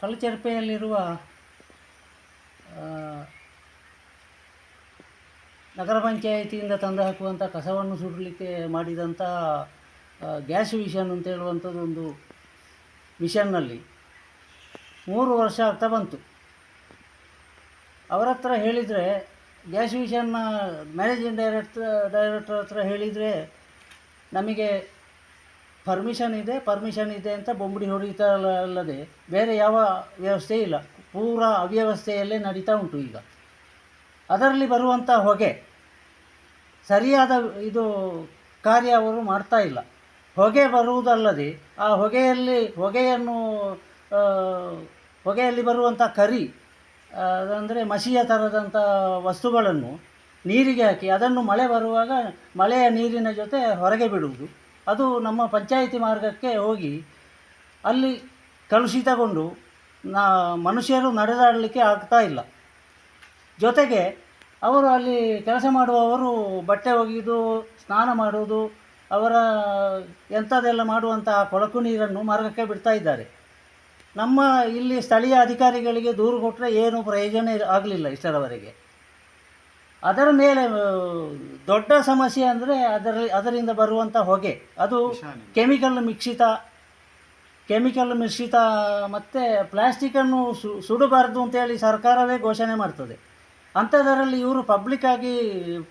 ಕಲ್ಲಚೆರ್ಪೆಯಲ್ಲಿರುವ ಆ, ನಗರ ಪಂಚಾಯಿತಿಯಿಂದ ತಂದು ಹಾಕುವಂಥ ಕಸವನ್ನು ಸುಡಲಿಕ್ಕೆ ಮಾಡಿದಂಥ ಗ್ಯಾಸ್ ಮಿಷನ್ ಅಂತ ಹೇಳುವಂಥದ್ದು ಒಂದು ಮಿಷನ್ನಲ್ಲಿ ಮೂರು ವರ್ಷ ಆಗ್ತಾ ಬಂತು. ಅವರ ಹತ್ರ ಹೇಳಿದರೆ ಗ್ಯಾಸ್ ಮಿಷನ್ನ ಮ್ಯಾನೇಜಿಂಗ್ ಡೈರೆಕ್ಟರ್ ಡೈರೆಕ್ಟರ್ ಹತ್ರ ಹೇಳಿದರೆ ನಮಗೆ ಪರ್ಮಿಷನ್ ಇದೆ ಪರ್ಮಿಷನ್ ಇದೆ ಅಂತ ಬೊಂಬಡಿ ಅಲ್ಲದೆ ಬೇರೆ ಯಾವ ವ್ಯವಸ್ಥೆ ಇಲ್ಲ. ಪೂರ ಅವ್ಯವಸ್ಥೆಯಲ್ಲೇ ನಡೀತಾ ಉಂಟು ಈಗ. ಅದರಲ್ಲಿ ಬರುವಂಥ ಹೊಗೆ, ಸರಿಯಾದ ಇದು ಕಾರ್ಯ ಅವರು ಮಾಡ್ತಾ ಇಲ್ಲ. ಹೊಗೆ ಬರುವುದಲ್ಲದೆ ಆ ಹೊಗೆಯಲ್ಲಿ, ಹೊಗೆಯನ್ನು ಹೊಗೆಯಲ್ಲಿ ಬರುವಂಥ ಕರಿ ಅಂದರೆ ಮಸಿಯ ಥರದಂಥ ವಸ್ತುಗಳನ್ನು ನೀರಿಗೆ ಹಾಕಿ, ಅದನ್ನು ಮಳೆ ಬರುವಾಗ ಮಳೆಯ ನೀರಿನ ಜೊತೆ ಹೊರಗೆ ಬಿಡುವುದು. ಅದು ನಮ್ಮ ಪಂಚಾಯಿತಿ ಮಾರ್ಗಕ್ಕೆ ಹೋಗಿ ಅಲ್ಲಿ ಕಲುಷಿತಗೊಂಡು ನಾ ಮನುಷ್ಯರು ನಡೆದಾಡಲಿಕ್ಕೆ ಆಗ್ತಾ ಇಲ್ಲ. ಜೊತೆಗೆ ಅವರು ಅಲ್ಲಿ ಕೆಲಸ ಮಾಡುವವರು ಬಟ್ಟೆ ಒಗೆಯುವುದು, ಸ್ನಾನ ಮಾಡುವುದು, ಅವರ ಎಂಥದೆಲ್ಲ ಮಾಡುವಂಥ ಕೊಳಕು ನೀರನ್ನು ಮಾರ್ಗಕ್ಕೆ ಬಿಡ್ತಾ ಇದ್ದಾರೆ. ನಮ್ಮ ಇಲ್ಲಿ ಸ್ಥಳೀಯ ಅಧಿಕಾರಿಗಳಿಗೆ ದೂರು ಕೊಟ್ಟರೆ ಏನು ಪ್ರಯೋಜನ ಆಗಲಿಲ್ಲ ಇಷ್ಟರವರೆಗೆ. ಅದರ ಮೇಲೆ ದೊಡ್ಡ ಸಮಸ್ಯೆ ಅಂದರೆ ಅದರ ಅದರಿಂದ ಬರುವಂಥ ಹೊಗೆ. ಅದು ಕೆಮಿಕಲ್ ಮಿಶ್ರಿತ ಕೆಮಿಕಲ್ ಮಿಶ್ರಿತ ಮತ್ತು ಪ್ಲ್ಯಾಸ್ಟಿಕ್ಕನ್ನು ಸು ಸುಡಬಾರ್ದು ಅಂತೇಳಿ ಸರ್ಕಾರವೇ ಘೋಷಣೆ ಮಾಡ್ತದೆ. ಅಂಥದರಲ್ಲಿ ಇವರು ಪಬ್ಲಿಕ್ಕಾಗಿ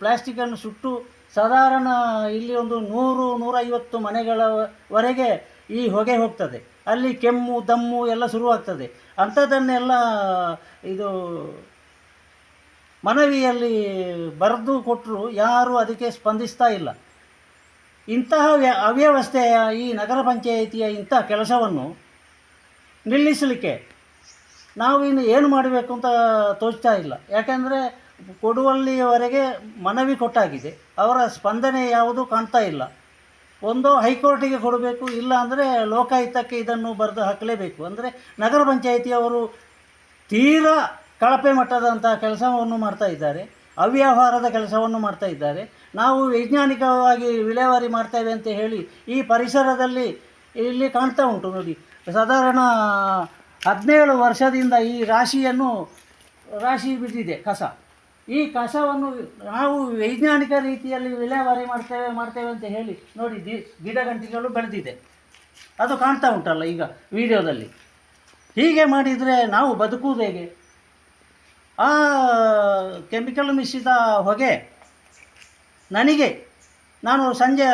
ಪ್ಲ್ಯಾಸ್ಟಿಕ್ಕನ್ನು ಸುಟ್ಟು ಸಾಧಾರಣ ಇಲ್ಲಿ ಒಂದು ನೂರು ನೂರೈವತ್ತು ಮನೆಗಳವರೆಗೆ ಈ ಹೊಗೆ ಹೋಗ್ತದೆ. ಅಲ್ಲಿ ಕೆಮ್ಮು ದಮ್ಮು ಎಲ್ಲ ಶುರುವಾಗ್ತದೆ. ಅಂಥದ್ದನ್ನೆಲ್ಲ ಇದು ಮನವಿಯಲ್ಲಿ ಬರೆದು ಕೊಟ್ಟರು, ಯಾರೂ ಅದಕ್ಕೆ ಸ್ಪಂದಿಸ್ತಾ ಇಲ್ಲ. ಇಂತಹ ವ್ಯ, ಅವ್ಯವಸ್ಥೆಯ ಈ ನಗರ ಪಂಚಾಯಿತಿಯ ಇಂಥ ಕೆಲಸವನ್ನು ನಿಲ್ಲಿಸಲಿಕ್ಕೆ ನಾವು ಇನ್ನು ಏನು ಮಾಡಬೇಕು ಅಂತ ತೋಚ್ತಾ ಇಲ್ಲ. ಯಾಕೆಂದರೆ ಕೊಡುವಲ್ಲಿಯವರೆಗೆ ಮನವಿ ಕೊಟ್ಟಾಗಿದೆ. ಅವರ ಸ್ಪಂದನೆ ಯಾವುದೂ ಕಾಣ್ತಾ ಇಲ್ಲ. ಒಂದು ಹೈಕೋರ್ಟಿಗೆ ಕೊಡಬೇಕು, ಇಲ್ಲ ಅಂದರೆ ಲೋಕಾಯುಕ್ತಕ್ಕೆ ಇದನ್ನು ಬರೆದು ಹಾಕಲೇಬೇಕು. ಅಂದರೆ ನಗರ ಪಂಚಾಯಿತಿಯವರು ತೀರಾ ಕಳಪೆ ಮಟ್ಟದಂಥ ಕೆಲಸವನ್ನು ಮಾಡ್ತಾ ಇದ್ದಾರೆ, ಅವ್ಯವಹಾರದ ಕೆಲಸವನ್ನು ಮಾಡ್ತಾ ಇದ್ದಾರೆ. ನಾವು ವೈಜ್ಞಾನಿಕವಾಗಿ ವಿಲೇವಾರಿ ಮಾಡ್ತೇವೆ ಅಂತ ಹೇಳಿ ಈ ಪರಿಸರದಲ್ಲಿ ಇಲ್ಲಿ ಕಾಣ್ತಾ ಉಂಟು ನೋಡಿ. ಸಾಧಾರಣ ಹದಿನೇಳು ವರ್ಷದಿಂದ ಈ ರಾಶಿಯನ್ನು, ರಾಶಿ ಬಿದ್ದಿದೆ ಕಸ. ಈ ಕಸವನ್ನು ನಾವು ವೈಜ್ಞಾನಿಕ ರೀತಿಯಲ್ಲಿ ವಿಲೇವಾರಿ ಮಾಡ್ತೇವೆ ಮಾಡ್ತೇವೆ ಅಂತ ಹೇಳಿ ನೋಡಿ ದಿ, ಗಿಡಗಂಟಿಗಳು ಬೆಳೆದಿದೆ. ಅದು ಕಾಣ್ತಾ ಉಂಟಲ್ಲ ಈಗ ವಿಡಿಯೋದಲ್ಲಿ. ಹೀಗೆ ಮಾಡಿದರೆ ನಾವು ಬದುಕುವುದು ಹೇಗೆ? ಆ ಕೆಮಿಕಲ್ ಮಿಶ್ರಿತ ಹೊಗೆ ನನಗೆ, ನಾನು ಸಂಜೆ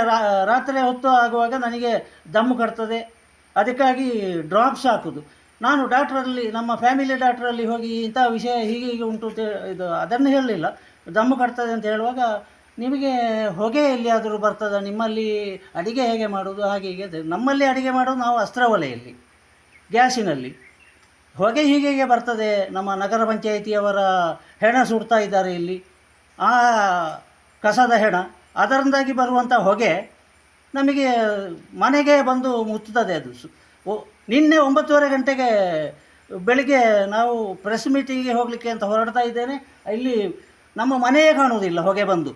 ರಾತ್ರಿ ಹೊತ್ತು ಆಗುವಾಗ ನನಗೆ ದಮ್ಮು ಕಟ್ತದೆ. ಅದಕ್ಕಾಗಿ ಡ್ರಾಪ್ಸ್ ಹಾಕೋದು. ನಾನು ಡಾಕ್ಟ್ರಲ್ಲಿ, ನಮ್ಮ ಫ್ಯಾಮಿಲಿ ಡಾಕ್ಟ್ರಲ್ಲಿ ಹೋಗಿ ಇಂಥ ವಿಷಯ ಹೀಗೆ ಹೀಗೆ ಉಂಟು ಇದು ಅದನ್ನು ಹೇಳಲಿಲ್ಲ. ದಮ್ಮು ಕಟ್ತದೆ ಅಂತ ಹೇಳುವಾಗ, ನಿಮಗೆ ಹೊಗೆ ಎಲ್ಲಿಯಾದರೂ ಬರ್ತದ? ನಿಮ್ಮಲ್ಲಿ ಅಡಿಗೆ ಹೇಗೆ ಮಾಡೋದು ಹಾಗೆ ಹೀಗೆ ನಮ್ಮಲ್ಲಿ ಅಡಿಗೆ ಮಾಡೋದು ನಾವು ಅಸ್ತ್ರ ಗ್ಯಾಸಿನಲ್ಲಿ. ಹೊಗೆ ಹೀಗೆ ಬರ್ತದೆ. ನಮ್ಮ ನಗರ ಪಂಚಾಯಿತಿಯವರ ಹೆಣ ಸುಡ್ತಾ ಇದ್ದಾರೆ ಇಲ್ಲಿ. ಆ ಕಸದ ಹೆಣ. ಅದರಿಂದಾಗಿ ಬರುವಂಥ ಹೊಗೆ ನಮಗೆ ಮನೆಗೆ ಬಂದು ಮುಚ್ಚುತ್ತದೆ ಅದು. ನಿನ್ನೆ ಒಂಬತ್ತುವರೆ ಗಂಟೆಗೆ ಬೆಳಿಗ್ಗೆ ನಾವು ಪ್ರೆಸ್ ಮೀಟಿಂಗಿಗೆ ಹೋಗಲಿಕ್ಕೆ ಅಂತ ಹೊರಡ್ತಾ ಇದ್ದೇನೆ. ಇಲ್ಲಿ ನಮ್ಮ ಮನೆಯೇ ಕಾಣುವುದಿಲ್ಲ ಹೊಗೆ ಬಂದು.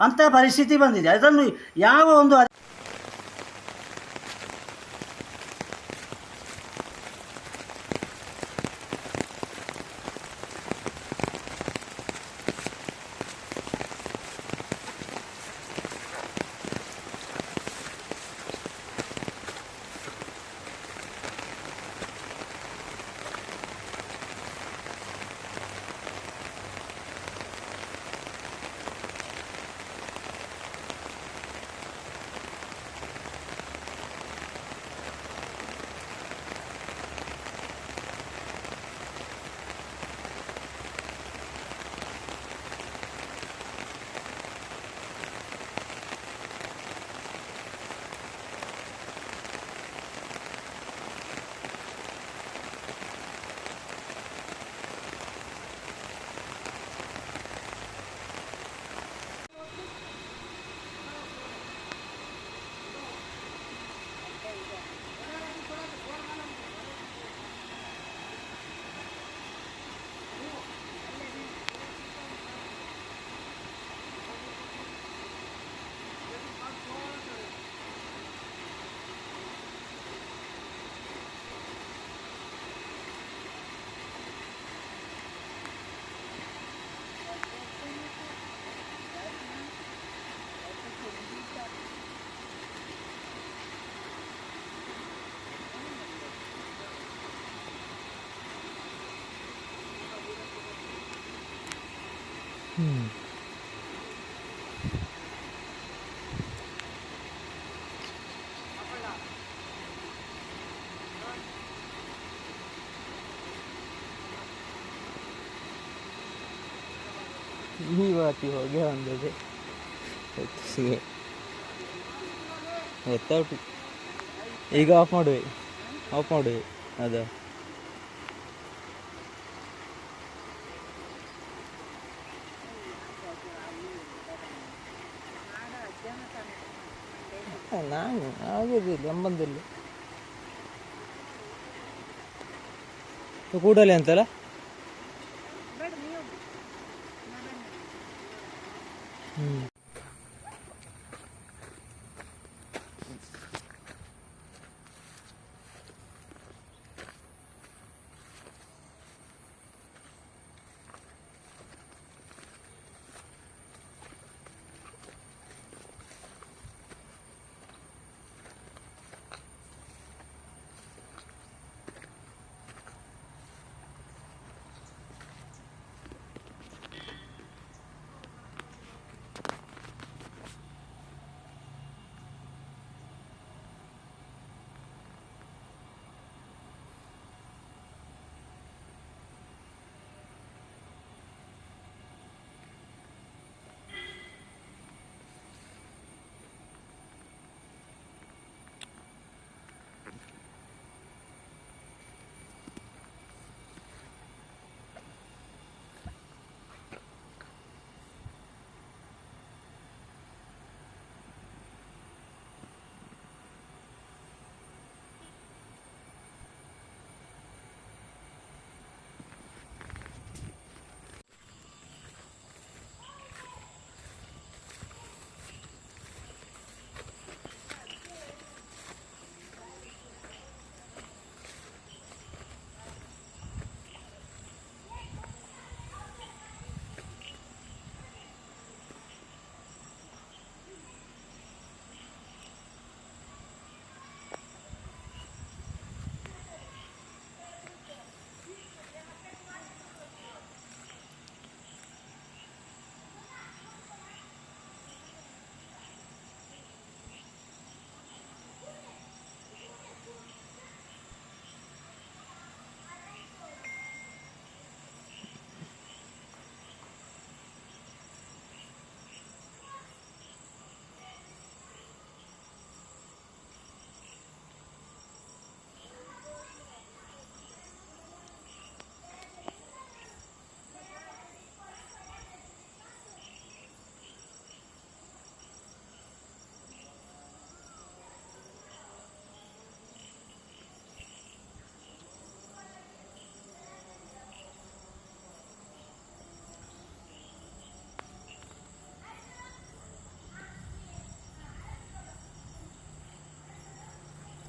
ಅಂಥ ಪರಿಸ್ಥಿತಿ ಬಂದಿದೆ. ಅದನ್ನು ಯಾವ ಒಂದು ಈ ಬಾತಿ ಹೋಗಿ ಅಂದದೆ ಗೊತ್ತಾಯ್ತು ಈಗ ಆಫ್ ಮಾಡುವೆ. ಆಫ್ ಮಾಡುವೆ. ಅದ. ನಾನು ಆಗೋದಿಲ್ಲ ಎಂಬಂದಿಲ್ಲ ಕೂಡಲೇ ಅಂತಲ್ಲ?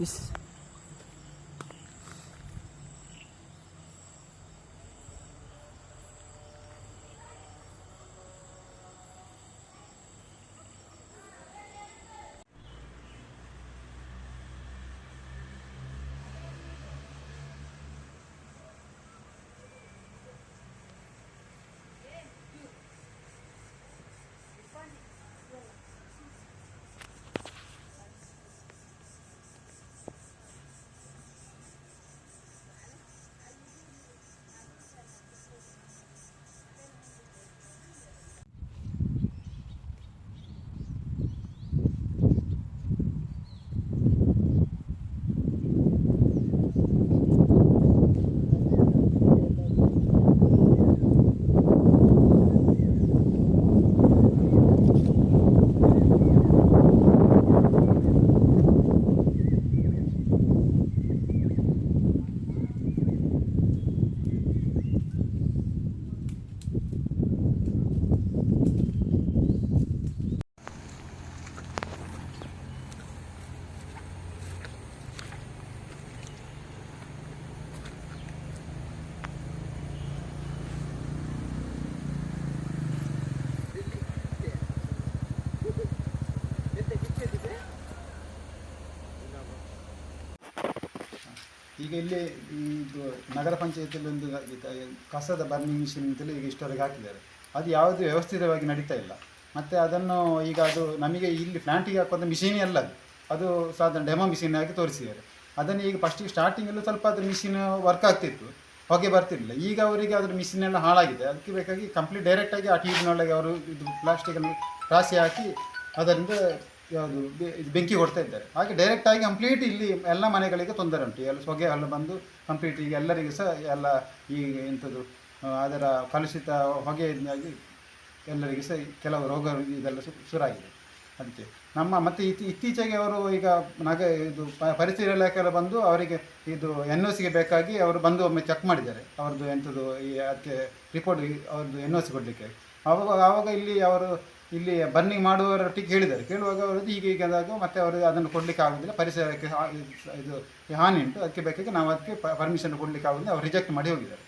Isso. ಈಗ ಇಲ್ಲಿ ಇದು ನಗರ ಪಂಚಾಯತಿಯಲ್ಲಿ ಒಂದು ಕಸದ ಬರ್ನಿಂಗ್ ಮಿಷಿನ್ ಅಂತೇಳಿ ಈಗ ಇಷ್ಟೊರೆಗೆ ಹಾಕಿದ್ದಾರೆ. ಅದು ಯಾವುದು ವ್ಯವಸ್ಥಿತವಾಗಿ ನಡೀತಾ ಇಲ್ಲ. ಮತ್ತು ಅದನ್ನು ಈಗ ಅದು ನಮಗೆ ಇಲ್ಲಿ ಪ್ಲಾಂಟಿಗೆ ಹಾಕುವಂಥ ಮಿಷಿನೇ ಅಲ್ಲ ಅದು. ಅದು ಸಾಧಾರಣ ಡೆಮೋ ಮಿಷಿನ್ ಆಗಿ ತೋರಿಸಿದ್ದಾರೆ. ಅದನ್ನು ಈಗ ಫಸ್ಟಿಗೆ ಸ್ಟಾರ್ಟಿಂಗಲ್ಲೂ ಸ್ವಲ್ಪ ಅದು ಮಿಷಿನ್ ವರ್ಕ್ ಆಗ್ತಿತ್ತು. ಹೊಗೆ ಬರ್ತಿರಲಿಲ್ಲ. ಈಗ ಅವರಿಗೆ ಅದ್ರ ಮಿಷಿನ್ ಎಲ್ಲ ಹಾಳಾಗಿದೆ. ಅದಕ್ಕೆ ಬೇಕಾಗಿ ಕಂಪ್ಲೀಟ್ ಡೈರೆಕ್ಟಾಗಿ ಆ ಟ್ಯೂಬ್ನೊಳಗೆ ಅವರು ಇದು ಪ್ಲಾಸ್ಟಿಕನ್ನು ರಾಶಿ ಹಾಕಿ ಅದರಿಂದ ಯಾವುದು ಬೆಂಕಿ ಕೊಡ್ತಾ ಇದ್ದಾರೆ. ಹಾಗೆ ಡೈರೆಕ್ಟಾಗಿ ಕಂಪ್ಲೀಟ್ ಇಲ್ಲಿ ಎಲ್ಲ ಮನೆಗಳಿಗೆ ತೊಂದರೆ ಉಂಟು. ಎಲ್ಲ ಸೊಗೆ ಎಲ್ಲ ಬಂದು ಕಂಪ್ಲೀಟ್ ಈಗ ಎಲ್ಲರಿಗೂ ಸಹ ಎಲ್ಲ ಈ ಎಂಥದ್ದು ಅದರ ಕಲುಷಿತ ಹೊಗೆಯಿಂದಾಗಿ ಎಲ್ಲರಿಗೂ ಸಹ ಕೆಲವು ರೋಗ ಇದೆಲ್ಲ ಶುರು, ಶುರುವಾಗಿದೆ. ಅದಕ್ಕೆ ನಮ್ಮ, ಮತ್ತು ಇತ್ತಿ, ಇತ್ತೀಚೆಗೆ ಅವರು ಈಗ ನಗ, ಇದು ಪರಿಸರ ಇಲಾಖೆಯಲ್ಲ ಬಂದು ಅವರಿಗೆ ಇದು ಎನ್ ಒ ಸಿಗೆ ಬೇಕಾಗಿ ಅವರು ಬಂದು ಒಮ್ಮೆ ಚೆಕ್ ಮಾಡಿದ್ದಾರೆ. ಅವ್ರದ್ದು ಎಂಥದ್ದು ಈ ಅದಕ್ಕೆ ರಿಪೋರ್ಟ್ ಅವ್ರದ್ದು ಎನ್ ಒ ಸಿ ಕೊಡಲಿಕ್ಕೆ. ಆವಾಗ ಆವಾಗ ಇಲ್ಲಿ ಅವರು ಇಲ್ಲಿ ಬರ್ನಿಂಗ್ ಮಾಡುವವರೊಟ್ಟಿಗೆ ಕೇಳಿದ್ದಾರೆ. ಕೇಳುವಾಗ ಅವರದ್ದು ಹೀಗೆ ಹೀಗೆ ಅದಾಗ ಮತ್ತೆ ಅವರು ಅದನ್ನು ಕೊಡಲಿಕ್ಕೆ ಆಗೋದಿಲ್ಲ. ಪರಿಸರಕ್ಕೆ ಇದು ಹಾನಿ ಉಂಟು. ಅದಕ್ಕೆ ಬೇಕಾಗಿ ನಾವು ಅದಕ್ಕೆ ಪರ್ಮಿಷನ್ ಕೊಡಲಿಕ್ಕೆ ಆಗೋದಿಲ್ಲ. ಅವರು ರಿಜೆಕ್ಟ್ ಮಾಡಿ ಹೋಗಿದ್ದಾರೆ.